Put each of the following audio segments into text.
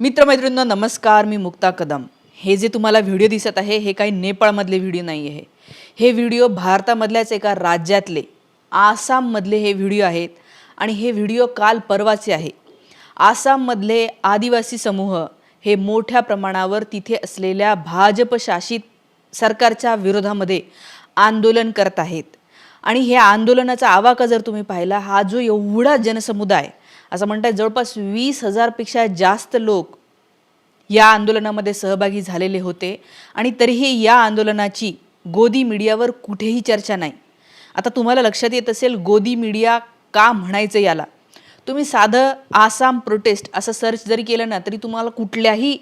मित्रमैत्रिणींनो नमस्कार मी मुक्ता कदम. हे जे तुम्हाला व्हिडिओ दिसत आहे हे काही नेपाळमधले व्हिडिओ नाही आहे हे व्हिडिओ भारतामधल्याच एका राज्यातले आसाममधले हे व्हिडिओ आहेत आणि हे व्हिडिओ काल परवाचे आहे. आसाममधले आदिवासी समूह हे मोठ्या प्रमाणावर तिथे असलेल्या भाजपशासित सरकारच्या विरोधामध्ये आंदोलन करत आहेत. आणि हे आंदोलनाचा आवाका जर तुम्ही पाहिला हा जो एवढा जनसमुदाय असं म्हणतात जवळपास वीस हजारपेक्षा जास्त लोक या आंदोलनामध्ये सहभागी झालेले होते. आणि तरीही या आंदोलनाची गोदी मीडियावर कुठेही चर्चा नाही. आता तुम्हाला लक्षात येत असेल गोदी मीडिया का म्हणायचं याला? तुम्ही साधं आसाम प्रोटेस्ट असं सर्च जरी केलं ना तरी तुम्हाला कुठल्याही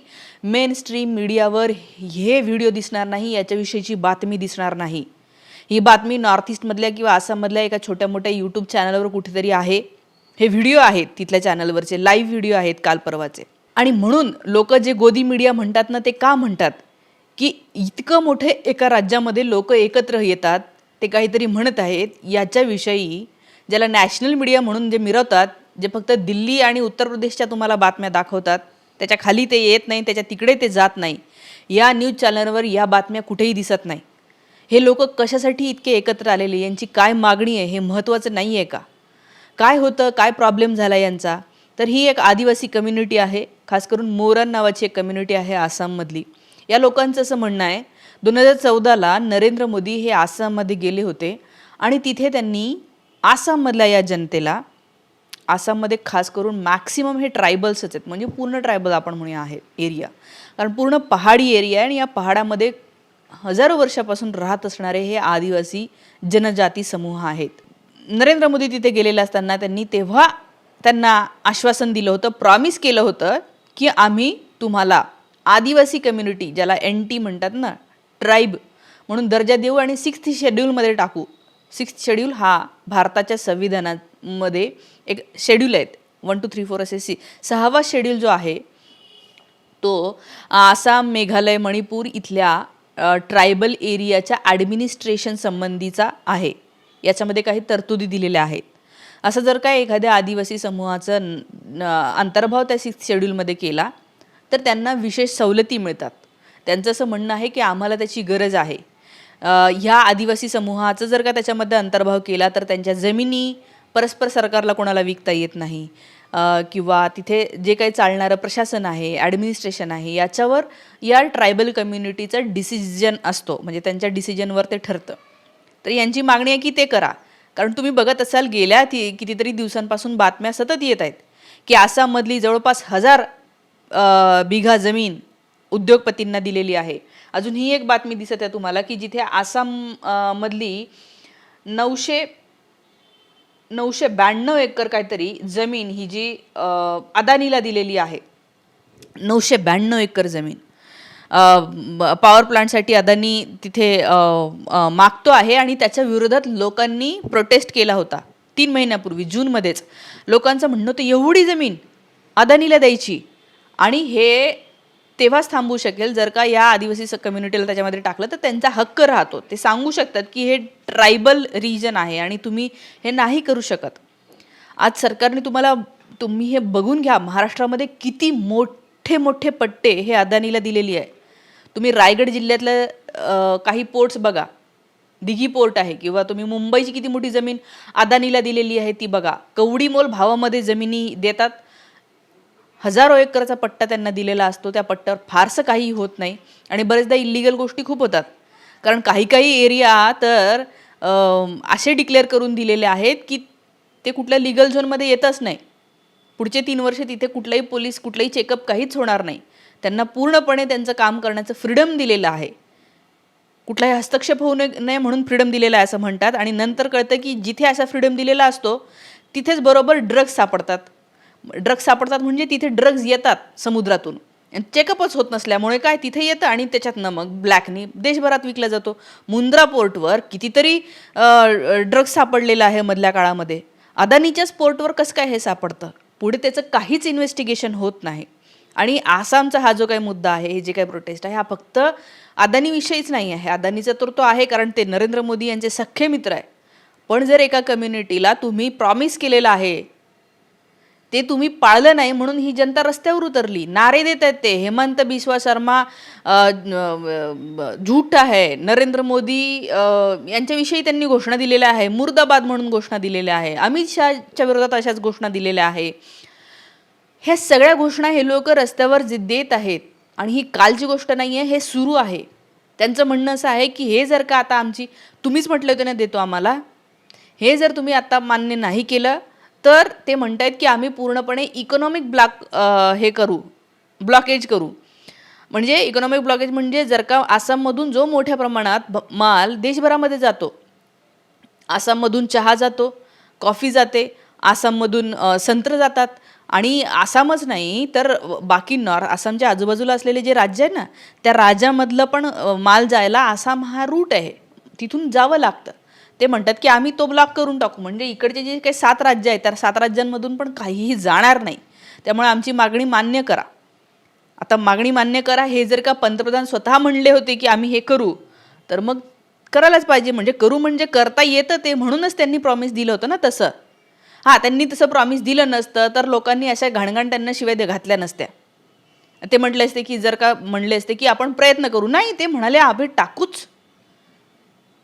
मेन स्ट्रीम मीडियावर हे व्हिडिओ दिसणार नाही याच्याविषयीची बातमी दिसणार नाही. ही बातमी नॉर्थ ईस्टमधल्या किंवा आसाममधल्या एका छोट्या मोठ्या यूट्यूब चॅनलवर कुठेतरी आहे. हे व्हिडिओ आहेत तिथल्या चॅनलवरचे लाईव्ह व्हिडिओ आहेत काल परवाचे. आणि म्हणून लोक जे गोदी मीडिया म्हणतात ना ते का म्हणतात? की इतकं मोठे एका राज्यामध्ये लोक एकत्र येतात ते काहीतरी म्हणत आहेत याच्याविषयी ज्याला नॅशनल मीडिया म्हणून जे मिरवतात जे फक्त दिल्ली आणि उत्तर प्रदेशच्या तुम्हाला बातम्या दाखवतात त्याच्याखाली ते येत नाही त्याच्या तिकडे ते जात नाही. या न्यूज चॅनलवर या बातम्या कुठेही दिसत नाही. हे लोक कशासाठी इतके एकत्र आलेले? यांची काय मागणी आहे? हे महत्त्वाचं नाही आहे का? काय होतं काय प्रॉब्लेम झाला यांचा? तर ही एक आदिवासी कम्युनिटी आहे खास करून मोरन नावाची एक कम्युनिटी आहे आसाममधली. या लोकांचं असं म्हणणं आहे दोन हजार चौदाला नरेंद्र मोदी हे आसाममध्ये गेले होते आणि तिथे त्यांनी आसाममधल्या या जनतेला आसाममध्ये खास करून मॅक्सिमम हे ट्रायबल्सच आहेत म्हणजे पूर्ण ट्रायबल आपण म्हणूया आहे एरिया कारण पूर्ण पहाडी एरिया आहे आणि या पहाडामध्ये हजारो वर्षापासून राहत असणारे हे आदिवासी जनजाती समूह आहेत. नरेंद्र मोदी तिथे गेलेले असताना त्यांनी तेव्हा त्यांना आश्वासन दिलं होतं प्रॉमिस केलं होतं की आम्ही तुम्हाला आदिवासी कम्युनिटी ज्याला एन टी म्हणतात ना ट्राईब म्हणून दर्जा देऊ आणि सिक्स्थ शेड्यूलमध्ये टाकू. सिक्स्थ शेड्यूल हा भारताच्या संविधानामध्ये एक शेड्यूल आहेत. वन टू थ्री फोर असे सी सहावा शेड्यूल जो आहे तो आसाम मेघालय मणिपूर इथल्या ट्रायबल एरियाच्या ॲडमिनिस्ट्रेशन संबंधीचा आहे. याच्यामध्ये काही तरतुदी दिलेल्या आहेत. असं जर का एखाद्या आदिवासी समूहाचं अंतर्भाव त्या सिक्स शेड्यूलमध्ये केला तर त्यांना विशेष सवलती मिळतात. त्यांचं असं म्हणणं आहे की आम्हाला त्याची गरज आहे. ह्या आदिवासी समूहाचं जर का त्याच्यामध्ये अंतर्भाव केला तर त्यांच्या जमिनी परस्पर सरकारला कोणाला विकता येत नाही. किंवा तिथे जे काही चालणारं प्रशासन आहे ॲडमिनिस्ट्रेशन आहे याच्यावर या ट्रायबल कम्युनिटीचा डिसिजन असतो. म्हणजे त्यांच्या डिसिजनवर ते ठरतं. तर यांची मागणी आहे की ते करा. कारण तुम्ही बघत असाल गेल्या ती कितीतरी दिवसांपासून बातम्या सतत येत आहेत की आसाममधली जवळपास हजार बिघा जमीन उद्योगपतींना दिलेली आहे. अजून ही एक बातमी दिसत आहे तुम्हाला की जिथे आसाम मधली नऊशे नऊशे ब्याण्णव एकर काहीतरी जमीन ही जी अदानीला दिलेली आहे. नऊशे ब्याण्णव एकर जमीन. पॉवर प्लांटसाठी अदानी तिथे मागतो आहे आणि त्याच्या विरोधात लोकांनी प्रोटेस्ट केला होता. तीन महिन्यापूर्वी जूनमध्येच लोकांचं म्हणणं होतं एवढी जमीन अदानीला द्यायची आणि हे तेव्हाच थांबू शकेल. जर का या आदिवासी कम्युनिटीला त्याच्यामध्ये टाकलं तर त्यांचा हक्क राहतो. ते सांगू शकतात की हे ट्रायबल रिजन आहे आणि तुम्ही हे नाही करू शकत. आज सरकारने तुम्हाला तुम्ही हे बघून घ्या महाराष्ट्रामध्ये किती मोठे मोठे पट्टे हे अदानीला दिलेली आहे. तुम्ही रायगड जिल्ह्यातलं काही पोर्ट्स बघा. दिघी पोर्ट आहे किंवा तुम्ही मुंबईची किती मोठी जमीन अदानीला दिलेली आहे ती बघा. कवडी मोल भावामध्ये जमिनी देतात. हजारो एकरचा पट्टा त्यांना दिलेला असतो. त्या पट्ट्यावर फारसं काही होत नाही. आणि बरेचदा इलिगल गोष्टी खूप होतात. कारण काही काही एरिया तर असे डिक्लेअर करून दिलेले आहेत की ते कुठल्या लिगल झोनमध्ये येतच नाही. पुढचे तीन वर्ष तिथे कुठलाही पोलीस कुठलाही चेकअप काहीच होणार नाही. त्यांना पूर्णपणे त्यांचं काम करण्याचं फ्रीडम दिलेलं आहे. कुठलाही हस्तक्षेप होऊ नये नये म्हणून फ्रीडम दिलेला आहे असं म्हणतात. आणि नंतर कळतं की जिथे असा फ्रीडम दिलेला असतो तिथेच बरोबर ड्रग्ज सापडतात. ड्रग्ज सापडतात म्हणजे तिथे ड्रग्ज येतात समुद्रातून. चेकअपच होत नसल्यामुळे काय? तिथे येतं आणि त्याच्यातनं मग ब्लॅकनी देशभरात विकला जातो. मुंद्रा पोर्टवर कितीतरी ड्रग्ज सापडलेलं आहे मधल्या काळामध्ये. अदानीच्याच पोर्टवर कसं काय हे सापडतं? पुढे त्याचं काहीच इन्व्हेस्टिगेशन होत नाही. आणि आसामचा हा जो काही मुद्दा आहे हे जे काही प्रोटेस्ट आहे हा फक्त अदानीविषयीच नाही आहे. अदानीचा तर तो आहे कारण ते नरेंद्र मोदी यांचे सख्खे मित्र आहे. पण जर एका कम्युनिटीला तुम्ही प्रॉमिस केलेलं आहे ते तुम्ही पाळलं नाही म्हणून ही जनता रस्त्यावर उतरली. नारे देत आहेत ते. हेमंत बिस्वा शर्मा झूठ आहे. नरेंद्र मोदी यांच्याविषयी त्यांनी घोषणा दिलेल्या आहे. मुर्दाबाद म्हणून घोषणा दिलेल्या आहे. अमित शहाच्या विरोधात अशाच घोषणा दिलेल्या आहे. ह्या सगळ्या घोषणा हे लोक रस्त्यावर जे देत आहेत. आणि ही कालची गोष्ट नाही आहे हे सुरू आहे. त्यांचं म्हणणं असं आहे की हे जर का आता आमची तुम्हीच म्हटलं होतं ना देतो आम्हाला. हे जर तुम्ही आता मान्य नाही केलं तर ते म्हणत आहेत की आम्ही पूर्णपणे इकॉनॉमिक ब्लॉक हे करू ब्लॉकेज करू. म्हणजे इकॉनॉमिक ब्लॉकेज म्हणजे जर का आसाममधून जो मोठ्या प्रमाणात भ- माल देशभरामध्ये जातो. आसाममधून चहा जातो कॉफी जाते आसाममधून संत्र जातात. आणि आसामच नाही तर बाकी नॉर आसामच्या आजूबाजूला असलेले जे राज्य आहे ना त्या राज्यामधलं पण माल जायला आसाम हा रूट आहे. तिथून जावं लागतं. ते म्हणतात की आम्ही तो ब्लॉक करून टाकू. म्हणजे इकडचे जे काही सात राज्य आहेत त्या सात राज्यांमधून पण काहीही जाणार नाही. त्यामुळे आमची मागणी मान्य करा. आता मागणी मान्य करा हे जर का पंतप्रधान स्वतः म्हणले होते की आम्ही हे करू तर मग करायलाच पाहिजे. म्हणजे करू म्हणजे करता येतं ते म्हणूनच त्यांनी प्रॉमिस दिलं होतं ना तसं. हां त्यांनी तसं प्रॉमिस दिलं नसतं तर लोकांनी अशा घाणघाण त्यांना शिवाय दे- घातल्या नसत्या. ते म्हटले असते की जर का म्हणले असते की आपण प्रयत्न करू. नाही ते म्हणाले आम्ही टाकूच.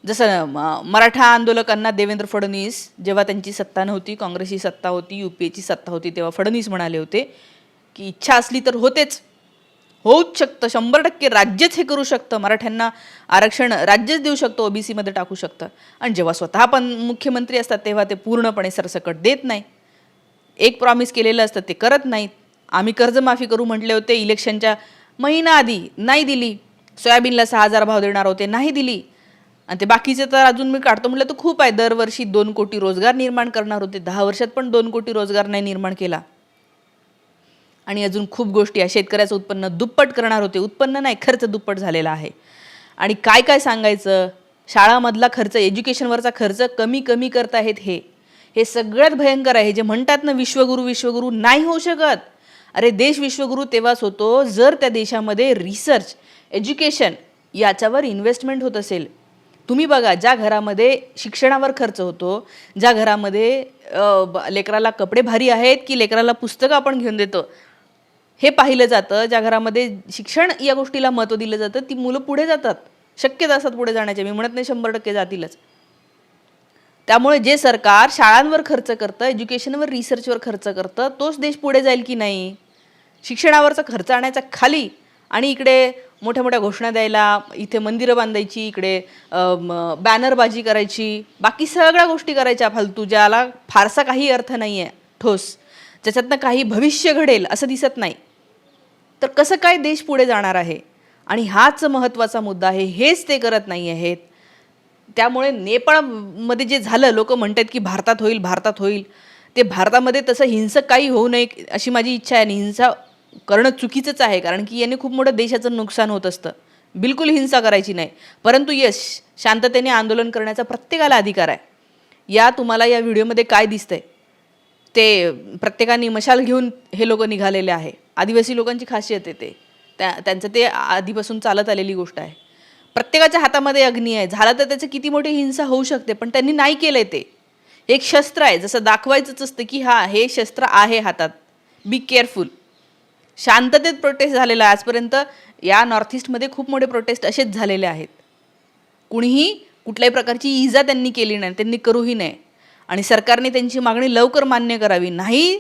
जसं म- मराठा आंदोलकांना देवेंद्र फडणवीस जेव्हा त्यांची सत्ता नव्हती काँग्रेसची सत्ता होती यू पी एची सत्ता होती तेव्हा फडणवीस म्हणाले होते की इच्छा असली तर होतेच. होऊच शकतं. शंभर टक्के राज्यच हे करू शकतं. मराठ्यांना आरक्षण राज्यच देऊ शकतो. ओबीसीमध्ये टाकू शकतं. आणि जेव्हा स्वतः पण मुख्यमंत्री असतात तेव्हा ते पूर्णपणे सरसकट देत नाही एक प्रॉमिस केलेलं असतं ते करत नाहीत. आम्ही कर्जमाफी करू म्हटले होते इलेक्शनच्या महिना आधी नाही दिली. सोयाबीनला सहा हजार भाव देणार होते नाही दिली. आणि ते बाकीचे तर अजून मी काढतो म्हटलं तर खूप आहे. दरवर्षी दोन कोटी रोजगार निर्माण करणार होते. दहा वर्षात पण दोन कोटी रोजगार नाही निर्माण केला. आणि अजून खूप गोष्टी आहे शेतकऱ्याचं उत्पन्न दुप्पट करणार होते. उत्पन्न नाही खर्च दुप्पट झालेला आहे. आणि काय काय सांगायचं? शाळामधला खर्च एज्युकेशनवरचा खर्च कमी कमी करत आहेत हे. हे सगळ्यात भयंकर आहे. जे म्हणतात ना विश्वगुरू विश्वगुरू नाही होऊ शकत. अरे देश विश्वगुरू तेव्हाच होतो जर त्या देशामध्ये रिसर्च एज्युकेशन याच्यावर इन्व्हेस्टमेंट होत असेल. तुम्ही बघा ज्या घरामध्ये शिक्षणावर खर्च होतो ज्या घरामध्ये लेकराला कपडे भारी आहेत की लेकराला पुस्तकं आपण घेऊन देतो हे पाहिलं जातं ज्या घरामध्ये शिक्षण या गोष्टीला महत्त्व दिलं जातं ती मुलं पुढे जातात. शक्यच असतात पुढे जाण्याचे. मी म्हणत नाही शंभर टक्के जातीलच. त्यामुळे जे सरकार शाळांवर खर्च करतं एज्युकेशनवर रिसर्चवर खर्च करतं तोच देश पुढे जाईल की नाही? शिक्षणावरचा खर्च आणायचा खाली आणि इकडे मोठ्या मोठ्या घोषणा द्यायला इथे मंदिरं बांधायची इकडे बॅनरबाजी करायची बाकी सगळ्या गोष्टी करायच्या फालतू ज्याला फारसा काही अर्थ नाही आहे ठोस. ज्याच्यातनं काही भविष्य घडेल असं दिसत नाही. तर कसं काय देश पुढे जाणार आहे? आणि हाच महत्त्वाचा मुद्दा आहे हेच ते करत नाही आहेत. त्यामुळे नेपाळमध्ये जे झालं लोक म्हणतात की भारतात होईल भारतात होईल. ते भारतामध्ये तसं हिंसक काही होऊ नये अशी माझी इच्छा आहे आणि हिंसा करणं चुकीचंच आहे कारण की याने खूप मोठं देशाचं नुकसान होत असतं. बिलकुल हिंसा करायची नाही. परंतु यश शांततेने आंदोलन करण्याचा प्रत्येकाला अधिकार आहे. या तुम्हाला या व्हिडिओमध्ये काय दिसतंय? ते प्रत्येकाने मशाल घेऊन हे लोक निघालेले आहे. आदिवासी लोकांची खासियत आहे ते. त्या त्यांचं ते आधीपासून चालत आलेली गोष्ट आहे. प्रत्येकाच्या हातामध्ये अग्नी आहे. झालं तर त्याचं किती मोठी हिंसा होऊ शकते पण त्यांनी नाही केलंय ते. एक शस्त्र आहे. जसं दाखवायचंच असतं की हा हे शस्त्र आहे हातात. बी केअरफुल शांततेत प्रोटेस्ट झालेला आहे. आजपर्यंत या नॉर्थ ईस्टमध्ये खूप मोठे प्रोटेस्ट असेच झालेले आहेत. कुणीही कुठल्याही प्रकारची इजा त्यांनी केली नाही. त्यांनी करूही नाही. आणि सरकारने त्यांची मागणी लवकर मान्य करावी. नाही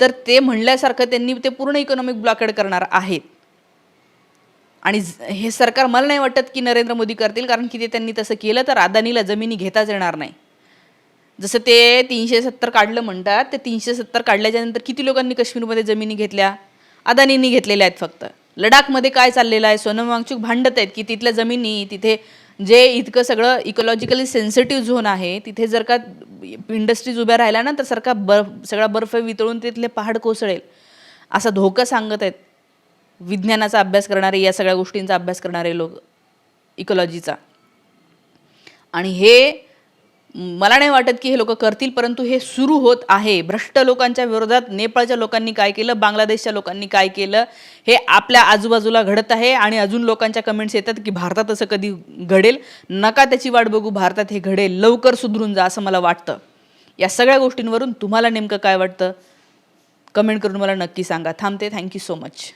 तर ते म्हणल्यासारखं त्यांनी ते पूर्ण इकॉनॉमिक ब्लॉकेड करणार आहेत. आणि हे सरकार मला नाही वाटत की नरेंद्र मोदी करतील कारण की ते त्यांनी तसं केलं तर अदानीला जमिनी घेताच येणार नाही. जसं ते तीनशे सत्तर काढलं म्हणतात ते तीनशे सत्तर काढल्याच्या नंतर किती लोकांनी काश्मीरमध्ये जमिनी घेतल्या? अदानींनी घेतलेल्या आहेत फक्त. लडाखमध्ये काय चाललेलं आहे? सोनम वांगचूक भांडत आहेत की तिथल्या जमिनी तिथे जे इतकं सगळं इकोलॉजिकली सेन्सिटिव्ह झोन आहे तिथे जर का इंडस्ट्रीज उभ्या राहिल्या ना तर सरकार बर्फ सगळा बर्फ वितळून तिथले पहाड कोसळेल. असा धोका सांगत आहेत विज्ञानाचा अभ्यास करणारे या सगळ्या गोष्टींचा अभ्यास करणारे लोक इकोलॉजीचा. आणि हे मला नाही वाटत की हे लोक करतील परंतु हे सुरू होत आहे. भ्रष्ट लोकांच्या विरोधात नेपाळच्या लोकांनी काय केलं? बांगलादेशच्या लोकांनी काय केलं? हे आपल्या आजूबाजूला घडत आहे आणि अजून लोकांच्या कमेंट्स येतात की भारतात असं कधी घडेल? नका त्याची वाट बघू भारतात हे घडेल. लवकर सुधरून जा असं मला वाटतं. या सगळ्या गोष्टींवरून तुम्हाला नेमकं काय वाटतं? कमेंट करून मला नक्की सांगा. थांबते. Thank you so much